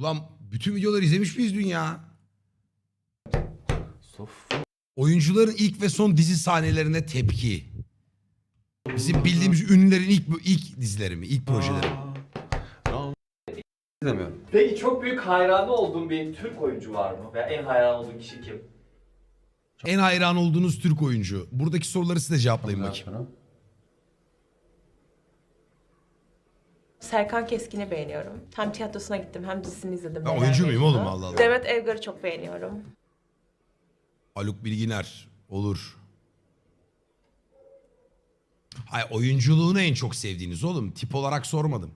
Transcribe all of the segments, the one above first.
Ulan bütün videoları izlemiş miyiz dün ya? Sof. Oyuncuların ilk ve son dizi sahnelerine tepki. Bizim bildiğimiz ünlülerin ilk ilk dizileri mi? ilk projeleri mi? İzlemiyorum. Peki çok büyük hayranı olduğun bir Türk oyuncu var mı? Veya en hayran olduğun kişi kim? En hayran olduğunuz Türk oyuncu. Buradaki soruları size cevaplayın bakayım. Serkan Keskin'i beğeniyorum. Hem tiyatrosuna gittim hem dizisini izledim. Ben oyuncu muyum Mecnun'u. oğlum? Allah Allah. Demet Evgar'ı çok beğeniyorum. Haluk Bilginer olur. Hayır oyunculuğunu en çok sevdiğiniz oğlum. Tip olarak sormadım.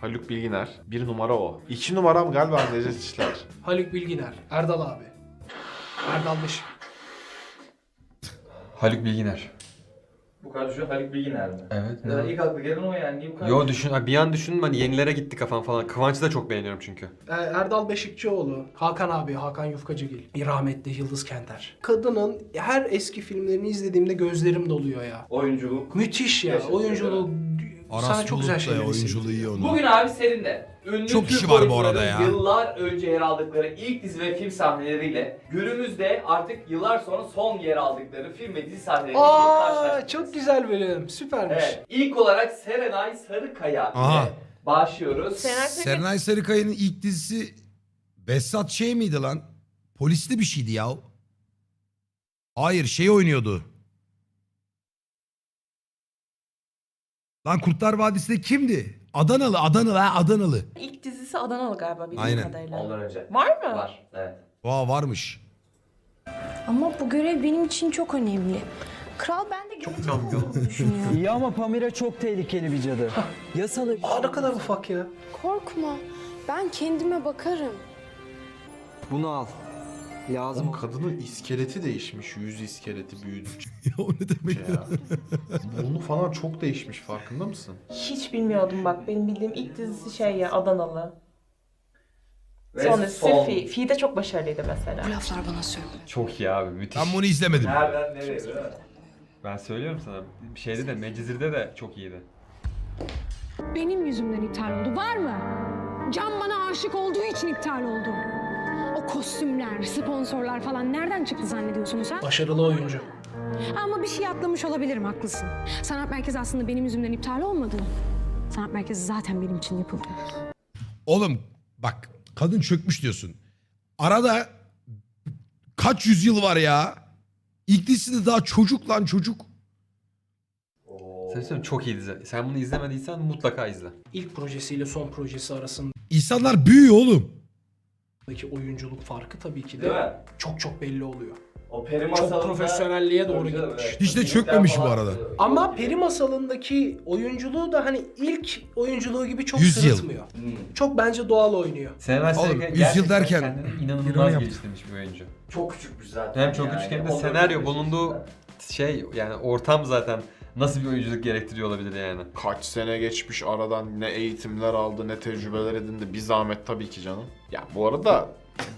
Haluk Bilginer. Bir numara o. İki numaram galiba Necdet İşler. Haluk Bilginer, Erdal abi. Erdal Beşik. Haluk Bilginer. Bu kadar düşün Haluk Bilginer mi? Evet. Ya ilk aklı gelen o yani. Niye bu kadar Yo düşün, bir an düşündüm hani yenilere gitti kafam falan. Kıvanç'ı da çok beğeniyorum çünkü. Ee, Erdal Beşikçioğlu, Hakan abi, Hakan Yufkacıgil, bir rahmetli Yıldız Kenter. Kadının her eski filmlerini izlediğimde gözlerim doluyor ya. Oyunculuk. Müthiş ya, Yaşatıyor. oyunculuğu sana Aras çok güzel şeyler oyunculuğu iyi onun. Bugün abi senin de ünlü Çok Türk kişi var bu arada ya. Yıllar önce yer aldıkları ilk dizi ve film sahneleriyle günümüzde artık yıllar sonra son yer aldıkları film ve dizi sahneleriyle Aa, karşılaştık. çok güzel bölüm, süpermiş. Evet. İlk olarak Serenay Sarıkaya Aha. ile başlıyoruz. Serenay Sarıkaya- Serenay Sarıkaya'nın ilk dizisi Behzat şey miydi lan? Polisli bir şeydi ya. Hayır şey oynuyordu. Lan Kurtlar Vadisi'nde kimdi? Adanalı, Adanalı ha Adanalı. İlk dizisi Adanalı galiba bildiğim Aynen. kadarıyla. Ondan önce. Var mı? Var. Evet. Vaa varmış. Ama bu görev benim için çok önemli. Kral bende gelecek olduğunu düşünüyor. İyi ama Pamira çok tehlikeli bir cadı. Yasalı Aa, ne kadar ufak ya. Korkma. Ben kendime bakarım. Bunu al. Lazım. Oğlum kadının iskeleti değişmiş. Yüz iskeleti büyüdü. ya o ne demek ya. Burnu falan çok değişmiş farkında mısın? Hiç bilmiyordum bak. Benim bildiğim ilk dizisi şey ya Adanalı. Sonrası son. Fi. Fi de çok başarılıydı mesela. Bu laflar bana söyle. Çok iyi abi müthiş. Ben bunu izlemedim. Nereden nereye değil mi? Ben söylüyorum sana. Şeyde de Mecizir'de de çok iyiydi. Benim yüzümden iptal oldu. Var mı? Can bana aşık olduğu için iptal oldu. O kostümler, sponsorlar falan nereden çıktı zannediyorsunuz ha? Başarılı oyuncu. Ama bir şey atlamış olabilirim, haklısın. Sanat merkezi aslında benim yüzümden iptal olmadı. Sanat merkezi zaten benim için yapıldı. Oğlum bak kadın çökmüş diyorsun. Arada kaç yüzyıl var ya? İlk dizisi de daha çocuk lan çocuk. Oo. Sen söyleyeyim çok iyi dizi. Sen bunu izlemediysen mutlaka izle. İlk projesiyle son projesi arasındaki İnsanlar büyüyor oğlum. Oyunculuk farkı tabii ki Değil de çok çok belli oluyor. O peri Çok profesyonelliğe doğru Tabii canım, gitmiş. evet. Hiç de çökmemiş bu arada. Ama Peri Masalı'ndaki oyunculuğu da hani ilk oyunculuğu gibi çok Yüz yıl. sırıtmıyor. Hmm. Çok bence doğal oynuyor. Serenay Oğlum, Sarıkaya yüz yıl gerçekten derken kendini ironi inanılmaz yaptı. geliştirmiş bir oyuncu. Çok küçükmüş zaten. Hem çok yani. küçük hem de 14 senaryo yaşında. bulunduğu şey yani ortam zaten nasıl bir oyunculuk gerektiriyor olabilir yani. Kaç sene geçmiş aradan ne eğitimler aldı ne tecrübeler edindi. Bir zahmet tabii ki canım. Ya bu arada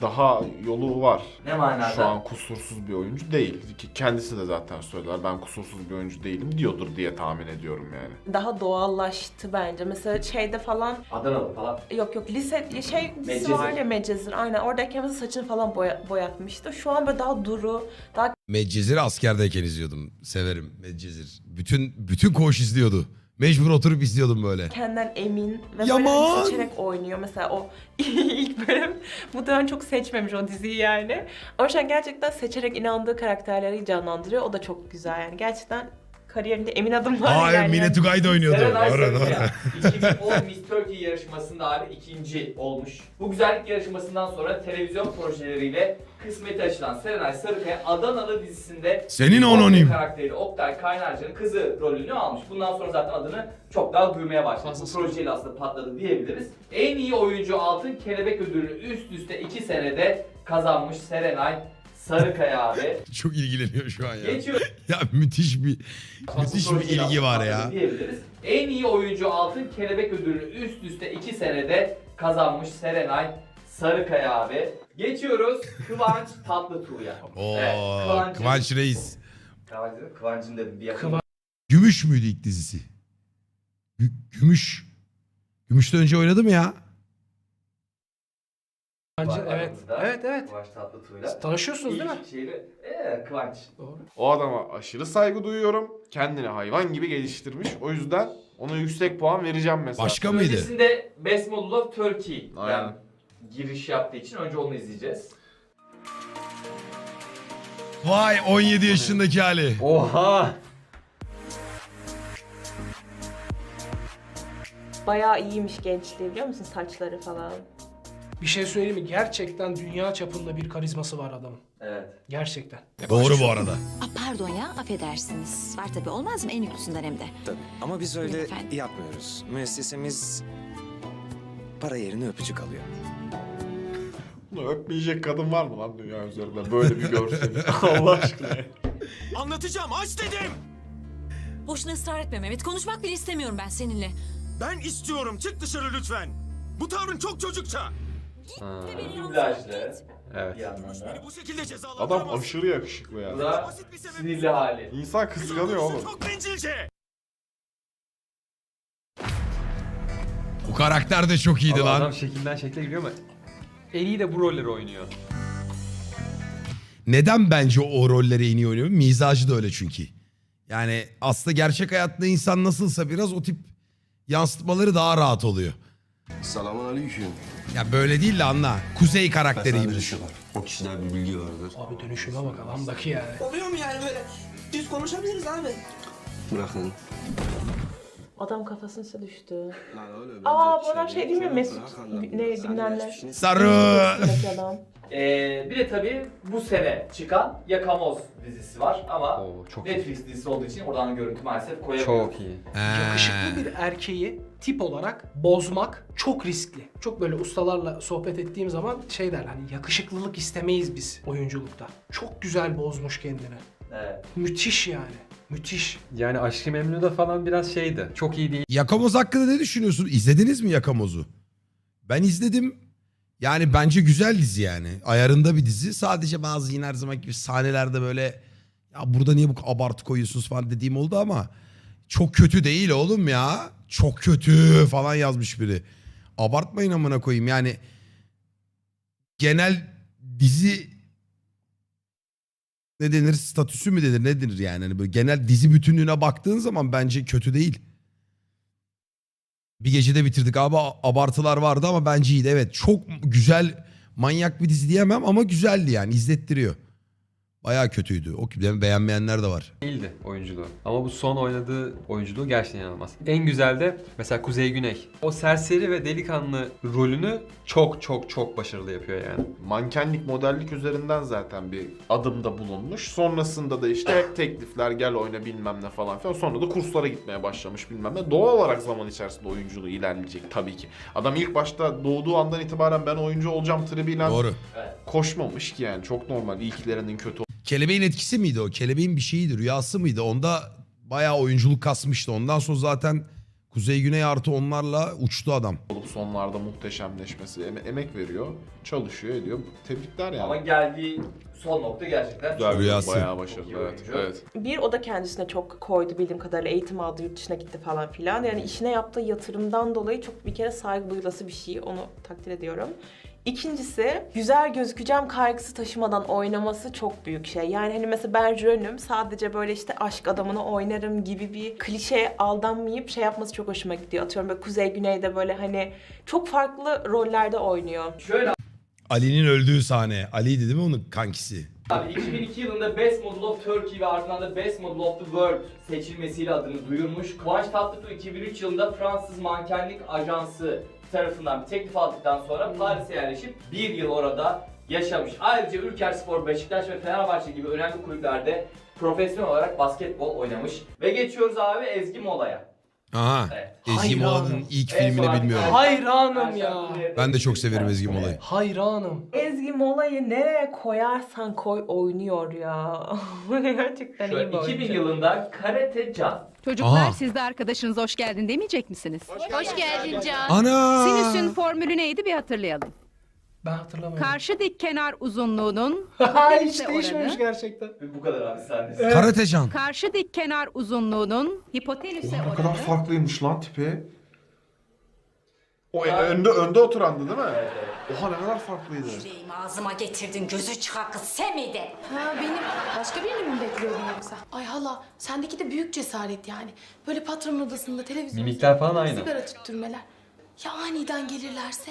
daha yolu var. Ne manada? Şu an kusursuz bir oyuncu değil. Ki kendisi de zaten söyler. Ben kusursuz bir oyuncu değilim diyordur diye tahmin ediyorum yani. Daha doğallaştı bence. Mesela şeyde falan Adanalı falan. Yok yok lise şey dizisi Medcezir. var ya Medcezir aynen oradayken mesela saçını falan boya, boyatmıştı. Şu an böyle daha duru, daha Medcezir'i askerdeyken izliyordum. Severim Medcezir. Bütün bütün koğuş izliyordu. Mecbur oturup izliyordum böyle. kendinden emin ve böyle Yaman! hani seçerek oynuyor. Mesela o ilk bölüm muhtemelen çok seçmemiş o diziyi yani. Ama şu an gerçekten seçerek inandığı karakterleri canlandırıyor. O da çok güzel yani. Gerçekten kariyerinde emin adımlar Aa evet ilerleyen- Mine Tugay da oynuyordu. Serenay Doğru doğru. Sarıkaya 2010 Miss Turkey yarışmasında abi ikinci olmuş. Bu güzellik yarışmasından sonra televizyon projeleriyle kısmeti açılan Serenay Sarıkaya Adanalı dizisinde Senin Oktay anonim. karakteri Oktay Kaynarca'nın kızı rolünü almış. Bundan sonra zaten adını çok daha duymaya başladı. Bu projeyle aslında patladı diyebiliriz. En iyi oyuncu altın kelebek ödülünü üst üste 2 senede kazanmış Serenay Sarıkaya abi. Çok ilgileniyor şu an ya. Geçiyor. Ya müthiş bir müthiş bir ilgi var ya. Diyebiliriz. En iyi oyuncu altın kelebek ödülünü üst üste 2 senede kazanmış Serenay Sarıkaya abi. Geçiyoruz Kıvanç Tatlıtuğ'ya. Oo Kıvanç'ın- Kıvanç Reis. Kıvanç dedim, Kıvanç'ın dedim bir yakın. Kıvanç- Gümüş müydü ilk dizisi? Gü- Gümüş. Gümüşten önce oynadı mı ya? Bence Var evet. aramızda. Evet evet. Kıvanç. Tanışıyorsunuz değil mi? İlk şeyle, ee, Kıvanç. Doğru. O adama aşırı saygı duyuyorum. Kendini hayvan gibi geliştirmiş. O yüzden ona yüksek puan vereceğim mesela. Başka mıydı? Öncesinde Best Model of Turkey. Aynen. giriş yaptığı için önce onu izleyeceğiz. Vay 17 yaşındaki hali. Oha! Bayağı iyiymiş gençliği biliyor musun? Saçları falan. Bir şey söyleyeyim mi? Gerçekten dünya çapında bir karizması var adamın. Evet. Gerçekten. Doğru bu arada. Aa, pardon ya affedersiniz. Var tabii olmaz mı en yüklüsünden hem de. Tabii. Ama biz öyle Efendim? yapmıyoruz. Müessesemiz para yerine öpücük alıyor. Bunu öpmeyecek kadın var mı lan dünya üzerinde? Böyle bir görseli. Allah aşkına. Anlatacağım aç dedim. Boşuna ısrar etme Mehmet. Konuşmak bile istemiyorum ben seninle. Ben istiyorum çık dışarı lütfen. Bu tavrın çok çocukça. Ha, Dublajlı evet. bir yandan da. Bu şekilde Adam aşırı yakışıklı Bu yani. da sinirli hali. İnsan kıskanıyor oğlum. Çok bencilce. Bu karakter de çok iyiydi Abi lan. Adam şekilden şekle giriyor ama en iyi de bu rolleri oynuyor. Neden bence o rolleri en iyi oynuyor? Mizacı da öyle çünkü. Yani aslında gerçek hayatta insan nasılsa biraz o tip yansıtmaları daha rahat oluyor. Selamun aleyküm. Ya böyle değil de anla. Kuzey karakteri gibi düşün. O kişiden bir bilgi vardır. Abi dönüşüme bak adamdaki yani. Oluyor mu yani böyle? Düz konuşabiliriz abi. Bırakın. Adam kafasına düştü. Lan öyle Aa bu adam şey değil mi? Mesut ne bilmem ne. Sarı. Adam. Ee, bir de tabii bu sene çıkan Yakamoz dizisi var ama Oo, çok iyi. Netflix dizisi olduğu için oradan görüntü maalesef koyamıyoruz. Çok iyi. Yakışıklı bir erkeği tip olarak bozmak çok riskli. Çok böyle ustalarla sohbet ettiğim zaman şey der hani yakışıklılık istemeyiz biz oyunculukta. Çok güzel bozmuş kendini. Evet. Müthiş yani. Müthiş. Yani Aşkı Memnu'da falan biraz şeydi. Çok iyi değil. Yakamoz hakkında ne düşünüyorsun? İzlediniz mi Yakamoz'u? Ben izledim. Yani bence güzel dizi yani. Ayarında bir dizi. Sadece bazı yine her zaman gibi sahnelerde böyle ya burada niye bu abartı koyuyorsunuz falan dediğim oldu ama çok kötü değil oğlum ya. Çok kötü falan yazmış biri. Abartmayın amına koyayım yani genel dizi ne denir statüsü mü denir ne denir yani hani böyle genel dizi bütünlüğüne baktığın zaman bence kötü değil. Bir gecede bitirdik abi abartılar vardı ama bence iyiydi. Evet çok güzel manyak bir dizi diyemem ama güzeldi yani izlettiriyor. Bayağı kötüydü. O beğenmeyenler de var. değildi oyunculuğu. Ama bu son oynadığı oyunculuğu gerçekten inanılmaz. En güzel de mesela Kuzey Güney. O serseri ve delikanlı rolünü çok çok çok başarılı yapıyor yani. Mankenlik, modellik üzerinden zaten bir adımda bulunmuş. Sonrasında da işte teklifler gel oyna bilmem ne falan filan. Sonra da kurslara gitmeye başlamış bilmem ne. Doğal olarak zaman içerisinde oyunculuğu ilerleyecek tabii ki. Adam ilk başta doğduğu andan itibaren ben oyuncu olacağım tribiyle Doğru. koşmamış ki yani. Çok normal. İlklerinin kötü Kelebeğin etkisi miydi o? Kelebeğin bir şeyiydi, rüyası mıydı? Onda bayağı oyunculuk kasmıştı. Ondan sonra zaten Kuzey Güney artı onlarla uçtu adam. olup sonlarda muhteşemleşmesi, eme- emek veriyor, çalışıyor, ediyor. Tebrikler yani. Ama geldiği son nokta gerçekten Güzel, Rüyası. Bayağı Çok başarılı. iyi Evet, oyuncu. evet. Bir o da kendisine çok koydu bildiğim kadarıyla eğitim aldı yurt dışına gitti falan filan. Yani işine yaptığı yatırımdan dolayı çok bir kere saygı duyulası bir şey onu takdir ediyorum. İkincisi güzel gözükeceğim kaygısı taşımadan oynaması çok büyük şey. Yani hani mesela ben Jön'üm sadece böyle işte aşk adamını oynarım gibi bir klişeye aldanmayıp şey yapması çok hoşuma gidiyor. Atıyorum böyle Kuzey Güney'de böyle hani çok farklı rollerde oynuyor. Şöyle Ali'nin öldüğü sahne. Ali'ydi değil mi onun kankisi? Abi 2002 yılında Best Model of Turkey ve ardından da Best Model of the World seçilmesiyle adını duyurmuş. Kıvanç Tatlıtuğ 2003 yılında Fransız mankenlik ajansı tarafından bir teklif aldıktan sonra Paris'e yerleşip bir yıl orada yaşamış. Ayrıca Ülker Spor, Beşiktaş ve Fenerbahçe gibi önemli kulüplerde profesyonel olarak basketbol oynamış. Ve geçiyoruz abi Ezgi Mola'ya. Aha. Evet. Ezgi Hayranım. Mola'nın ilk En filmini son bilmiyorum. Hayranım ya. Ben de çok severim Ezgi. Mola'yı. Hayranım. Ezgi Mola'yı nereye koyarsan koy oynuyor ya. Gerçekten iyi bir Şöyle, oyuncu. 2000 yılında Karate Can. Çocuklar Aa. siz de arkadaşınız hoş geldin demeyecek misiniz? Hoş geldin Can. Ana! Sinüsün formülü neydi bir hatırlayalım. Ben hatırlamıyorum. Karşı dik kenar uzunluğunun Hiç hipotenüse değişmemiş oranı. gerçekten. Bu kadar abi sahnesi. Karatecan. Karşı dik kenar uzunluğunun hipotenüse Ne oranı. kadar farklıymış lan tipi. O önde önde oturandı değil mi? Oha ne kadar farklıydı. Yüreğimi ağzıma getirdin gözü sen miydin? Ha benim. Başka birini mi bekliyordun yoksa? Ay hala sendeki de büyük cesaret yani. Böyle patronun odasında televizyon Mimikler falan aynı. sigara tüttürmeler. Ya aniden gelirlerse?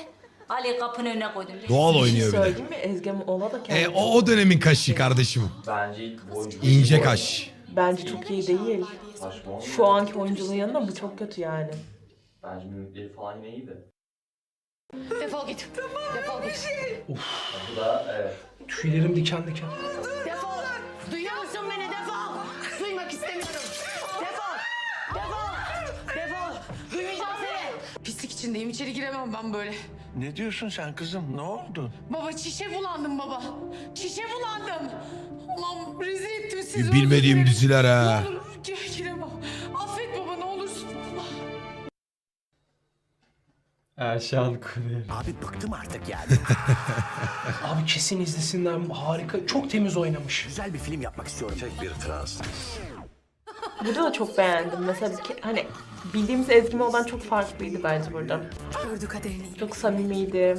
Ali kapının önüne koydum. Doğal şey oynuyor bir de. söyleyeyim mi? Ezgi Mola da E, o, o dönemin kaşı kardeşim. Bence ilk oyuncu. İnce kaş. Bence çok iyi değil. Saçma. Şu anki oyunculuğun yanında bu çok kötü yani. Bence mimikleri falan yine iyiydi. Defol git. Defol git. Bu da evet. Tüylerim diken diken. İçindeyim. İçeri giremem ben böyle. Ne diyorsun sen kızım? Ne oldu? Baba çişe bulandım baba. Çişe bulandım. Ulan rezil ettim sizi. Bilmediğim özür dilerim. diziler ha. Ne olur gi- giremem. Affet baba ne olursun. Erşan Kuneri. Abi bıktım artık yani. Abi kesin izlesinler. Harika. Çok temiz oynamış. Güzel bir film yapmak istiyorum. Tek bir Fransız. Burada da çok beğendim. Mesela bir hani bildiğimiz Ezgi Mola'dan çok farklıydı bence burada. Gördü kaderini. Çok samimiydi.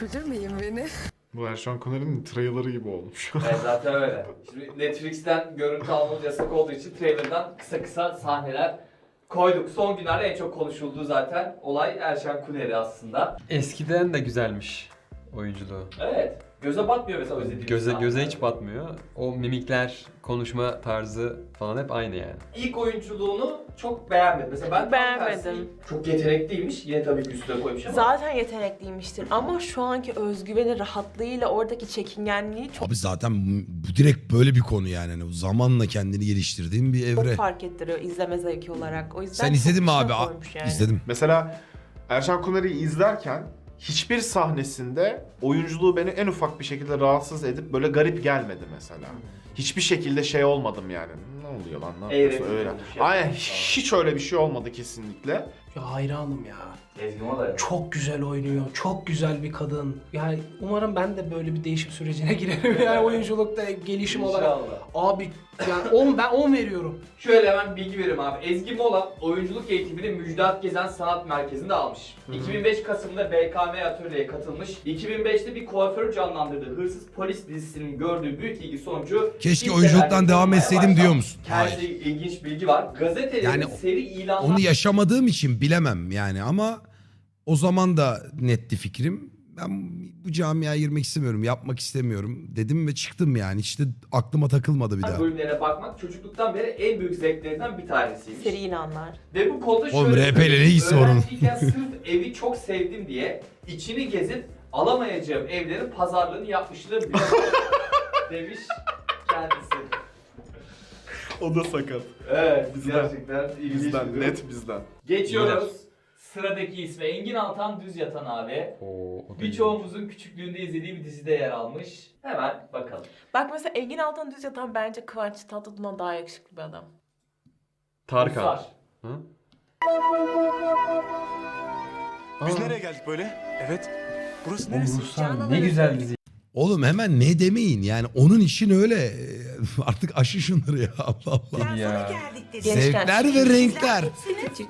Güldürmeyin beni. Bu Erşan Kuner'in trailer'ı gibi olmuş. Evet zaten öyle. Şimdi Netflix'ten görüntü almamız yasak olduğu için trailer'dan kısa kısa sahneler koyduk. Son günlerde en çok konuşulduğu zaten olay Erşen Kuneri aslında. Eskiden de güzelmiş oyunculuğu. Evet. Göze batmıyor mesela o izlediğimiz Göze sahneler. göze hiç batmıyor. O mimikler, konuşma tarzı falan hep aynı yani. İlk oyunculuğunu çok beğenmedim. Mesela ben tam Beğenmedim. tersi Çok yetenekliymiş. Yine tabii ki üstüne koymuş ama. Zaten yetenekliymiştir ama şu anki özgüveni, rahatlığıyla oradaki çekingenliği çok, Abi zaten bu bu direkt böyle bir konu yani. Hani zamanla kendini geliştirdiğin bir evre. fark ettiriyor izleme zevki olarak. O yüzden Sen çok izledin mi abi? A- koymuş yani. İzledim. Mesela Erşan Kuner'i izlerken hiçbir sahnesinde oyunculuğu beni en ufak bir şekilde rahatsız edip böyle garip gelmedi mesela. Hiçbir şekilde şey olmadım yani. Ne oluyor lan ne yapıyorsun öyle. ya. Aynen hiç öyle bir şey olmadı kesinlikle. Ya hayranım ya. Ezgi Mola. Çok güzel oynuyor. Çok güzel bir kadın. Yani umarım ben de böyle bir değişim sürecine girerim. Yani oyunculukta gelişim olarak. İnşallah. Abi yani 10 ben 10 veriyorum. Şöyle hemen bilgi vereyim abi. Ezgi Mola oyunculuk eğitimini Müjdat Gezen Sanat Merkezi'nde almış. 2005 Kasım'da BKM Atölye'ye katılmış. 2005'te bir kuaför canlandırdığı Hırsız Polis dizisinin gördüğü büyük ilgi sonucu Keşke oyunculuktan devam etseydim başlamış. diyor musun? Kendisi Hayır. ilginç bilgi var. Gazetelerin Yani seri ilanlar Onu yaşamadığım için bilemem yani ama o zaman da netti fikrim. Ben bu camiaya girmek istemiyorum, yapmak istemiyorum dedim ve çıktım yani. De aklıma takılmadı bir daha. bölümlerine bakmak çocukluktan beri en büyük zevklerinden bir tanesiymiş. Seri ilanlar. Ve bu konuda şöyle Oğlum, RP 'le ne ilgisi var onun? Öğrenciyken sırf evi çok sevdim diye içini gezip alamayacağım evlerin pazarlığını yapmışlığı bile var demiş kendisi. O da sakat. Evet Bizden. gerçekten ilginç. Bizden durum. net bizden. Geçiyoruz. Sıradaki ismi Engin Altan Düz Yatan abi. Oo, o da Birçoğumuzun küçüklüğünde izlediği bir dizide yer almış. Hemen bakalım. Bak mesela Engin Altan Düz Yatan bence Kıvanç Tatlıtuğ'dan daha yakışıklı bir adam. Hı? Biz Aa, nereye geldik böyle? Evet. Burası oğlum neresi? Ruslar ne güzel dizi. Oğlum hemen ne demeyin yani onun için öyle artık aşı şunları ya Allah Allah. ya. Zevkler ve renkler.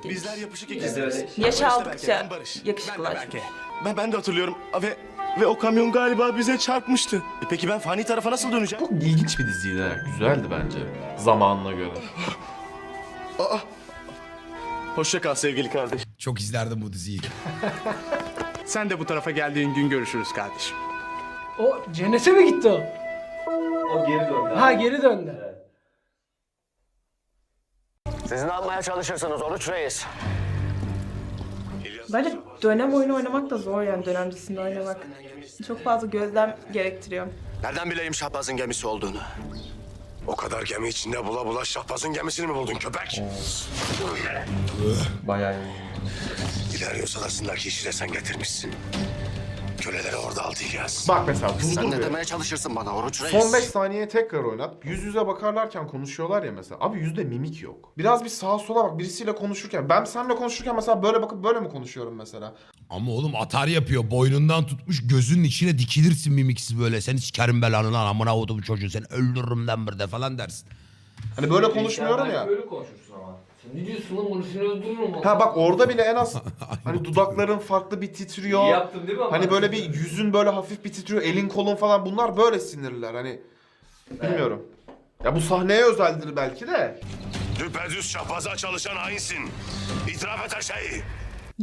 Bizler yapışık ikizleriz. Yaş aldıkça ben Barış. Ben de yakışıklılaşmış. Ben, ben de hatırlıyorum ve ve o kamyon galiba bize çarpmıştı. E peki ben fani tarafa nasıl döneceğim? Çok ilginç bir diziydi. ha. Güzeldi bence. Zamanına göre. Aa. Hoşça kal sevgili kardeş. Çok izlerdim bu diziyi. Sen de bu tarafa geldiğin gün görüşürüz kardeşim. O cennete mi gitti o? O geri döndü. Ha geri döndü. Evet. Siz ne yapmaya çalışırsınız Oruç Reis? Bence dönem oyunu oynamak da zor yani dönemcisinde oynamak. Çok fazla gözlem gerektiriyor. Nereden bileyim Şahbaz'ın gemisi olduğunu? O kadar gemi içinde bula bula Şahbaz'ın gemisini mi buldun köpek? Bayağı iyi. İleri salasındaki işi de sen getirmişsin. Köleleri orada İlyas. Bak mesela Sen durdur ne bir. demeye çalışırsın bana Oruç Reis? Son 5 saniye tekrar oynat. Yüz yüze bakarlarken konuşuyorlar ya mesela. Abi yüzde mimik yok. Biraz bir sağa sola bak birisiyle konuşurken. Ben seninle konuşurken mesela böyle bakıp böyle mi konuşuyorum mesela? Ama oğlum atar yapıyor. Boynundan tutmuş gözünün içine dikilirsin mimiksiz böyle. Seni sikerim belanı lan amına kodum çocuğu seni öldürürüm lan burada falan dersin. Hani böyle Sen konuşmuyorum ya. Böyle konuşursun ama. Ne diyorsun lan bunu seni öldürürüm Ha bak orada bile en az hani dudakların farklı bir titriyor. İyi yaptım değil mi ama? Hani böyle bir yüzün böyle hafif bir titriyor, elin kolun falan bunlar böyle sinirler hani. Bilmiyorum. Ya bu sahneye özeldir belki de. Düpedüz şahbaza çalışan hainsin. İtiraf et her şeyi.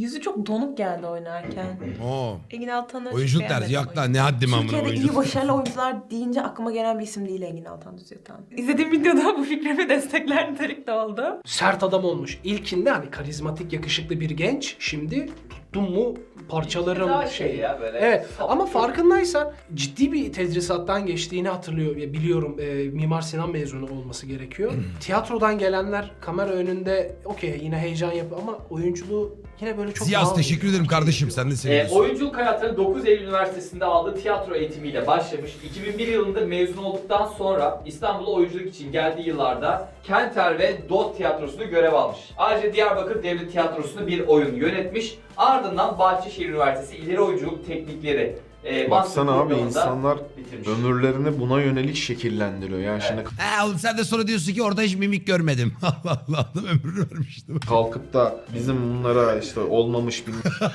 Yüzü çok donuk geldi oynarken. Oo. Engin Altan'ı Oyunculuk terzi. Yok lan ne haddim amına Türkiye'de iyi oyunculuk. başarılı oyuncular deyince aklıma gelen bir isim değil Engin Altan Düz Yatan. İzlediğim videoda bu fikrimi destekler nitelikte oldu. Sert adam olmuş. İlkinde hani karizmatik yakışıklı bir genç. Şimdi tuttum mu parçalarım Daha şey ya böyle. Evet ama farkındaysan ciddi bir tedrisattan geçtiğini hatırlıyor. Ya biliyorum e, Mimar Sinan mezunu olması gerekiyor. Tiyatrodan gelenler kamera önünde okey yine heyecan yapıyor ama oyunculuğu yine böyle çok Ziyas daha- teşekkür ederim kardeşim. Sen de E, seviyorsun. oyunculuk hayatına 9 Eylül Üniversitesi'nde aldığı tiyatro eğitimiyle başlamış. 2001 yılında mezun olduktan sonra İstanbul'a oyunculuk için geldiği yıllarda Kenter ve Dot Tiyatrosu'nda görev almış. Ayrıca Diyarbakır Devlet Tiyatrosu'nda bir oyun yönetmiş. Ardından Bahçeşehir Üniversitesi İleri Oyunculuk Teknikleri e, Baksana abi insanlar bitirmiş. ömürlerini buna yönelik şekillendiriyor. Yani şimdi Ha oğlum sen de sonra diyorsun ki orada hiç mimik görmedim. Allah Allah adam ömrünü vermiş değil mi? kalkıp da bizim bunlara işte olmamış bilmem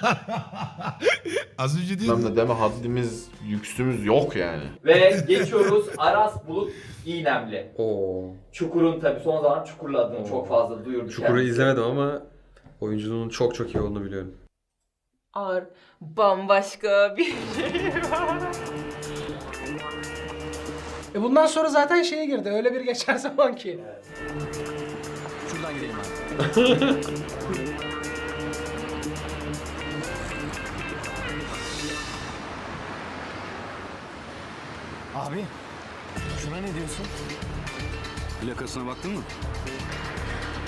Az önce diyordun. ne deme haddimiz, yüksümüz yok yani. Ve geçiyoruz Aras Bulut İynemli. Oo. Çukur'un tabi son zaman Çukur'la adını Oo. çok fazla duyurdu Çukur'u kendisi. izlemedim ama oyunculuğunun çok çok iyi olduğunu biliyorum. Ağır, bambaşka bir E bundan sonra zaten şeye girdi. Öyle bir geçer zaman ki. Şuradan gidelim abi. abi şuna ne diyorsun? Plakasına baktın mı?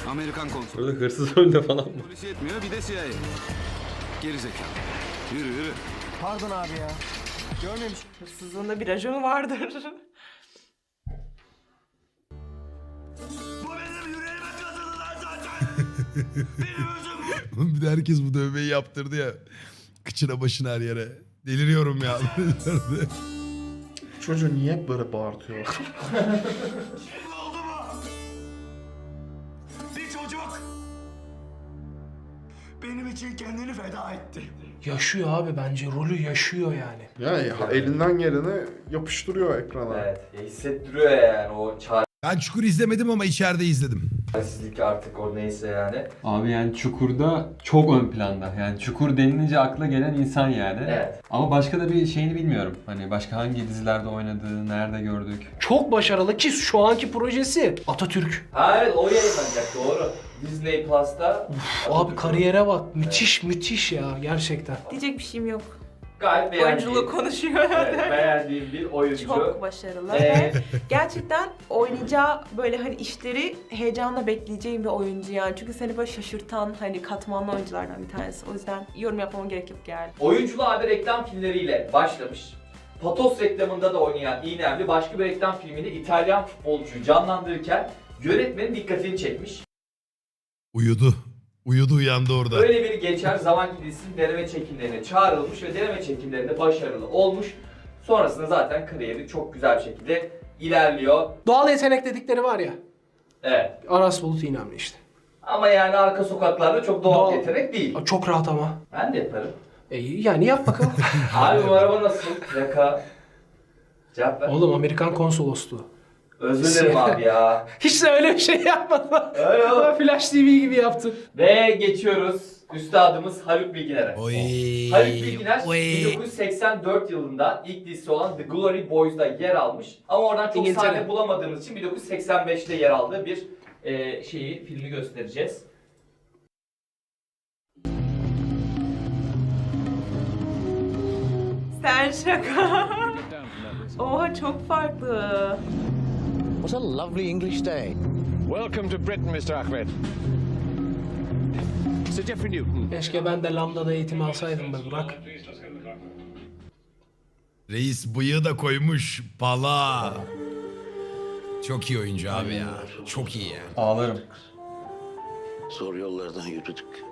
Amerikan konsolu. Burada hırsız rolünde falan mı? Polis yetmiyor bir de CIA. Geri zekalı. Yürü yürü. Pardon abi ya. Görmemiş. hırsızlığında bir raconu vardır. Bu benim yüreğime kazanılan zaten. benim özüm bu. bir de herkes bu dövmeyi yaptırdı ya. Kıçına başına her yere. Deliriyorum ya. Çocuğu niye böyle bağırtıyor? İçin kendini feda etti. Yaşıyor abi bence rolü yaşıyor yani. Yani elinden geleni yapıştırıyor ekrana. Evet, ya hissettiriyor yani o ben Çukur izlemedim ama içeride izledim. çaresizlik artık o neyse yani. Abi yani Çukur'da çok ön planda. Yani Çukur denilince akla gelen insan yani. Evet. Ama başka da bir şeyini bilmiyorum. Hani başka hangi dizilerde oynadığı, nerede gördük. Çok başarılı ki şu anki projesi Atatürk. Ha evet o yayınlanacak doğru. Disney Plus'ta. Abi kariyere bak. Müthiş müthiş ya gerçekten. Diyecek bir şeyim yok. Gayet beğendiğim. Oyunculuğu konuşuyor. Evet, beğendiğim bir oyuncu. Çok başarılı Ee, gerçekten oynayacağı böyle hani işleri heyecanla bekleyeceğim bir oyuncu yani. Çünkü seni böyle şaşırtan hani katmanlı oyunculardan bir tanesi. O yüzden yorum yapmama gerek yok yani. Oyunculuğa abi reklam filmleriyle başlamış. Patos reklamında da oynayan İğnemli başka bir reklam filminde İtalyan futbolcuyu canlandırırken yönetmenin dikkatini çekmiş. Uyudu. Uyudu uyandı orada. Öyle bir geçer zaman dizisinin deneme çekimlerine çağrılmış ve deneme çekimlerinde başarılı olmuş. Sonrasında zaten kariyeri çok güzel bir şekilde ilerliyor. Doğal yetenek dedikleri var ya. Evet. Aras Bulut İynemli işte. Ama yani arka sokaklarda çok doğal Doğal. yetenek değil. Çok rahat ama. Ben de yaparım. E, yani yap bakalım. Abi bu araba nasıl? Plaka. Cevap ver. Oğlum Amerikan konsolosluğu. Özür dilerim abi ya. Hiç de öyle bir şey yapmadın. Öyle oğlum. Flash TV gibi yaptın. Ve geçiyoruz üstadımız Haluk Bilginer'e. Oy. Haluk Bilginer Oy. 1984 yılında ilk dizisi olan The Glory Boys'da yer almış. Ama oradan çok İngiltere. sahne bulamadığımız için 1985'te yer aldığı bir e, şeyi, filmi göstereceğiz. Sen şaka. Oha çok farklı. What a lovely English day. Welcome to Britain Mr. Ahmed. Sir Geoffrey Newton. Keşke ben de Lambda'da eğitim alsaydım be Burak. Reis bıyığı da koymuş. Pala. Çok iyi oyuncu abi ya. Çok iyi ya. Ağlarım. Zor yollardan yürüdük.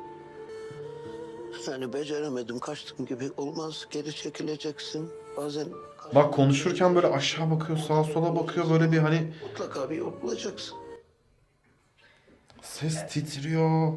Yani beceremedim kaçtım gibi olmaz geri çekileceksin. Bazen Bak konuşurken böyle aşağı bakıyor, sağa sola bakıyor böyle bir hani mutlaka bir yol bulacaksın. Ses titriyor.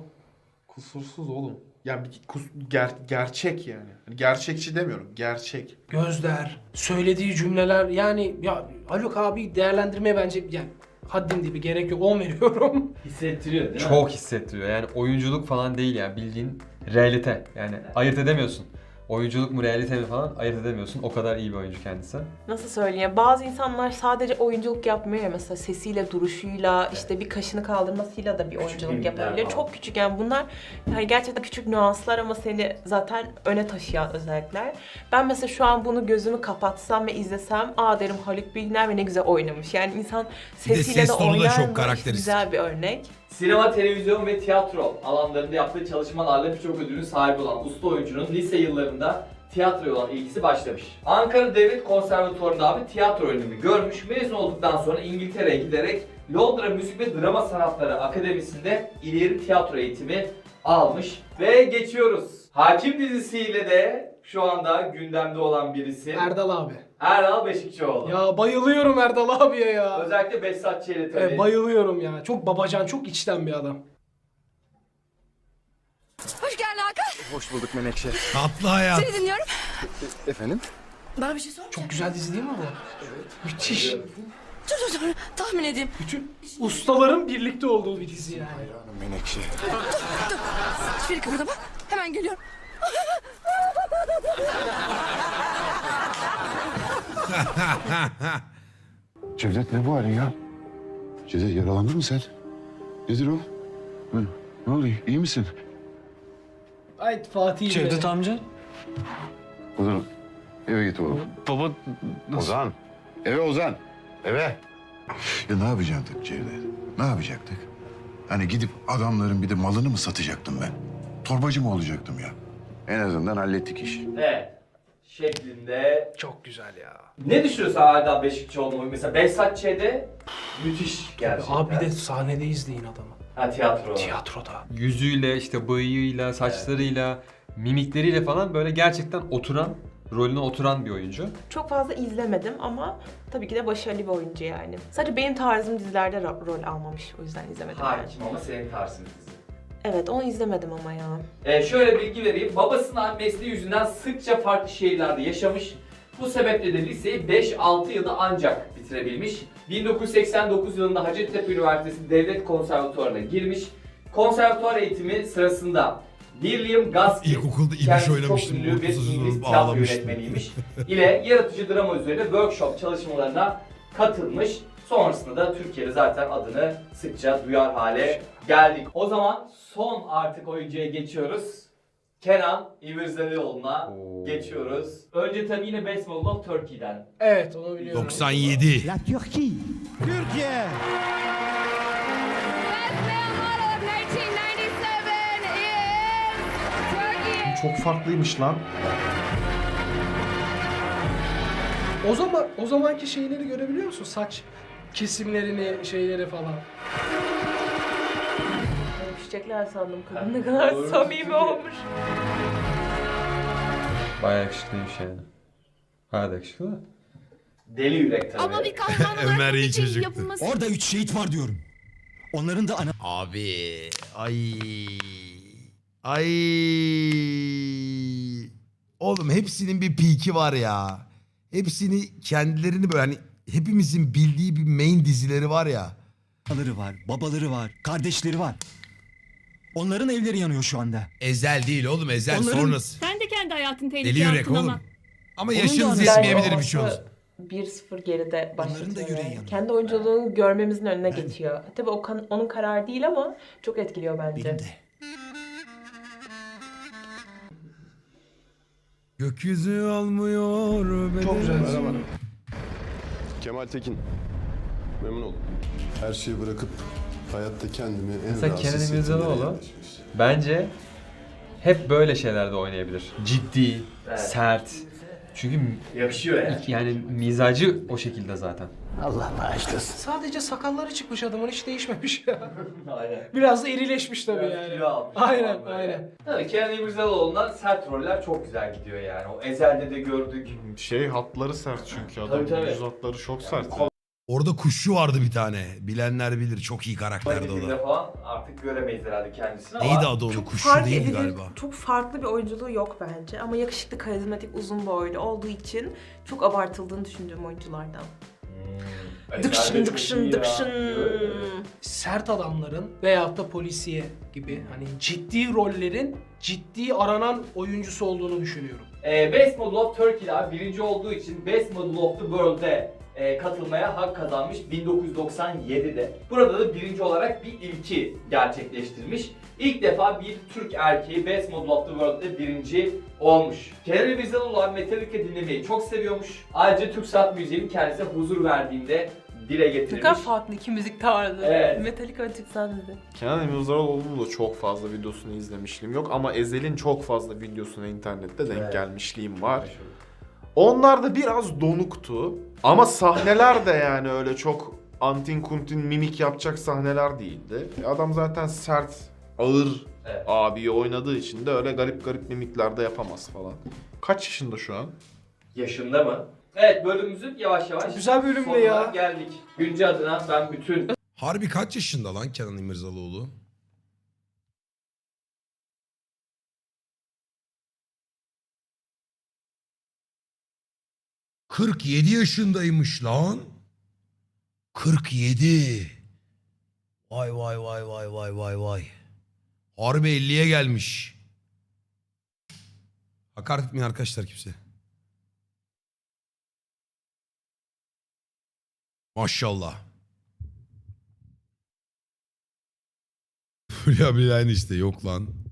Kusursuz oğlum. Ya bir kus- ger- gerçek yani. Hani gerçekçi demiyorum. Gerçek. Gözler, söylediği cümleler yani ya Haluk abi değerlendirmeye bence yani haddim dibi gerek yok 10 veriyorum. Hissettiriyor değil mi? Çok hissettiriyor. Yani oyunculuk falan değil yani bildiğin realite. Yani ayırt edemiyorsun. Oyunculuk mu realite mi falan ayırt edemiyorsun. O kadar iyi bir oyuncu kendisi. Nasıl söyleyeyim? Bazı insanlar sadece oyunculuk yapmıyor ya mesela sesiyle, duruşuyla, işte bir kaşını kaldırmasıyla da bir oyunculuk mimikler yapabilir. falan. Çok küçük yani bunlar yani gerçekten küçük nüanslar ama seni zaten öne taşıyan özellikler. Ben mesela şu an bunu gözümü kapatsam ve izlesem aa derim Haluk Bilginer ve ne güzel oynamış. Yani insan Bir de sesiyle ses de tonu da oynar çok karakteristik. Güzel bir örnek. Sinema, televizyon ve tiyatro alanlarında yaptığı çalışmalarla birçok ödülün sahibi olan usta oyuncunun lise yıllarında tiyatroya olan ilgisi başlamış. Ankara Devlet Konservatuvarı'nda abi tiyatro öğrenimi görmüş. Mezun olduktan sonra İngiltere'ye giderek Londra Müzik ve Drama Sanatları Akademisi'nde ileri tiyatro eğitimi almış. Ve geçiyoruz. Hakim dizisiyle de şu anda gündemde olan birisi Erdal abi. Erdal Beşikçioğlu. Ya bayılıyorum Erdal abiye ya. Özellikle Behzat Ç'yle tabii. Evet, bayılıyorum ya. Çok babacan, çok içten bir adam. Hoş geldin Hakan. Hoş bulduk Menekşe. Tatlı hayat. Seni dinliyorum. Efendim? Bana bir şey sor. Çok güzel dizi değil mi bu? Müthiş. Dur dur dur. Tahmin edeyim. Bütün ustaların birlikte olduğu bir dizi yani. Menekşe. Hiçbiri kımıldama. Hemen geliyorum. Cevdet ne bu halin ya? Cevdet yaralandın mı sen? Nedir o? Hı, Ne oluyor? İyi misin? Ay Fatih Cevdet be. amca. Ozan eve git oğlum. Baba Ozan. Eve Ozan. Eve. Ya ne yapacaktık Cevdet? Ne yapacaktık? Hani gidip adamların bir de malını mı satacaktım ben? Torbacı mı olacaktım ya? En azından hallettik işi. Evet. Şeklinde. Çok güzel ya. Ne düşünüyorsun Erdal Beşikçioğlu'nun oyunu? Mesela Behzat Ç'de müthiş gerçekten. Abi bir de sahnede izleyin adamı. Ha tiyatro. Tiyatroda. Yüzüyle, işte bıyığıyla, saçlarıyla, mimikleriyle falan böyle gerçekten oturan, rolüne oturan bir oyuncu. Çok fazla izlemedim ama tabii ki de başarılı bir oyuncu yani. Sadece benim tarzım dizilerde ro- rol almamış o yüzden izlemedim yani. Hakim ama senin tarzın dizi. Evet onu izlemedim ama ya. Ee, şöyle bilgi vereyim. Babasının mesleği yüzünden sıkça farklı şehirlerde yaşamış. Bu sebeple de liseyi 5-6 yılda ancak bitirebilmiş. 1989 yılında Hacettepe Üniversitesi Devlet Konservatuvarı'na girmiş. Konservatuvar eğitimi sırasında William Gaskill, İlkokulda kendisi oynamıştım, çok ünlü bir İngiliz tiyatro yönetmeniymiş, ile yaratıcı drama üzerine workshop çalışmalarına katılmış. Sonrasında da Türkiye'de zaten adını sıkça duyar hale geldik. O zaman son artık oyuncuya geçiyoruz. Kenan İmirzalıoğlu'na geçiyoruz. Önce tabii yine Best Model of Turkey'den. Evet onu biliyorum. 97. Çok farklıymış lan. O zaman o zamanki şeyleri görebiliyor musun? Saç kesimlerini, şeyleri falan. Öpüşecekler sandım kadın ne kadar Doğru. samimi olmuş. Bayağı yakışıklıymış yani. Bayağı da yakışıklı da. Deli Yürek tabii. Ama bir kahraman olarak Ömer iyi için çocuktu. yapılması Orada üç şehit var diyorum. Onların da ana... Abi. Ay. Ay. Oğlum hepsinin bir peak'i var ya. Hepsini kendilerini böyle hani hepimizin bildiği bir main dizileri var ya. Anaları var, babaları var, kardeşleri var. Onların evleri yanıyor şu anda. Ezel değil oğlum Ezel Onların- sonrası. Sen de kendi hayatın Deli tehlikeye yürek attın oğlum. ama. Ama Onun da yaşınız anası- yetmeyebilir bir şey olsun. 1-0 geride başlatıyor. da yüreği yani. yanıyor. Kendi oyunculuğunu görmemizin önüne geçiyor. Tabii o kan- onun kararı değil ama çok etkiliyor bence. Benim de. Gökyüzü almıyor beni. Çok güzel. Kemal Tekin. Memnun oldum. Her şeyi bırakıp hayatta kendimi en Mesela rahatsız Kenan hissettiğim yere İmirzalıoğlu yerleşmiş. bence hep böyle şeylerde oynayabilir. Ciddi, Evet. sert. Çünkü Yakışıyor yani. yani mizacı o şekilde zaten. Sadece sakalları çıkmış adamın hiç değişmemiş ya. Aynen. Biraz da irileşmiş tabii Biraz yani. kilo almış Aynen falan böyle. aynen. Tabii Kenan İmirzalıoğlu'ndan sert roller çok güzel gidiyor yani. O Ezel'de de gördük. Şey hatları sert çünkü Tabii, adam. tabii. Yüz hatları çok sert. Orada kuşçu vardı bir tane. Bilenler bilir. Çok iyi karakterdi o filmde da. falan artık göremeyiz herhalde kendisini ama Neydi adı onun? Çok Kuşçu fark değildi edilir, galiba. çok farklı bir oyunculuğu yok bence. Ama yakışıklı, karizmatik, uzun boylu olduğu için çok abartıldığını düşündüğüm oyunculardan. Dıkşın dıkşın ya. dıkşın. Sert adamların veyahut da polisiye gibi hani ciddi rollerin ciddi aranan oyuncusu olduğunu düşünüyorum. Ee, Best Model of Turkey'de abi birinci olduğu için Best Model of the World'e e, katılmaya hak kazanmış 1997'de. Burada da birinci olarak bir ilki gerçekleştirmiş. İlk defa bir Türk erkeği Best Model of the World'de birinci olmuş. Kenan İmirzalıoğlu abi Metallica dinlemeyi çok seviyormuş. Ayrıca Türk sanat müziğinin kendisine huzur verdiğinde dile Ne getirmiş. kadar farklı iki müzik tarzı. Evet. Metallica ve Türk sahnesi. Kenan İmirzalıoğlu'nun da çok fazla videosunu izlemişliğim yok ama Ezel'in çok fazla videosuna internette denk Evet. gelmişliğim var. Onlar da biraz donuktu ama sahneler de yani öyle çok antin kuntin mimik yapacak sahneler değildi. E Adam zaten sert, ağır Evet. abiyi oynadığı için de öyle garip garip mimikler de yapamaz falan. Kaç yaşında şu an? Yaşında mı? Evet bölümümüzün yavaş yavaş güzel bölüm be sonuna ya. geldik. Günce adına ben bütün Harbi kaç yaşında lan Kenan İmirzalıoğlu? ...47 yaşındaymış lan. 47. Vay vay vay vay vay vay vay. Harbi 50'ye gelmiş. Hakaret etmeyin arkadaşlar kimse. Maşallah. Fulya Bilen işte yok lan.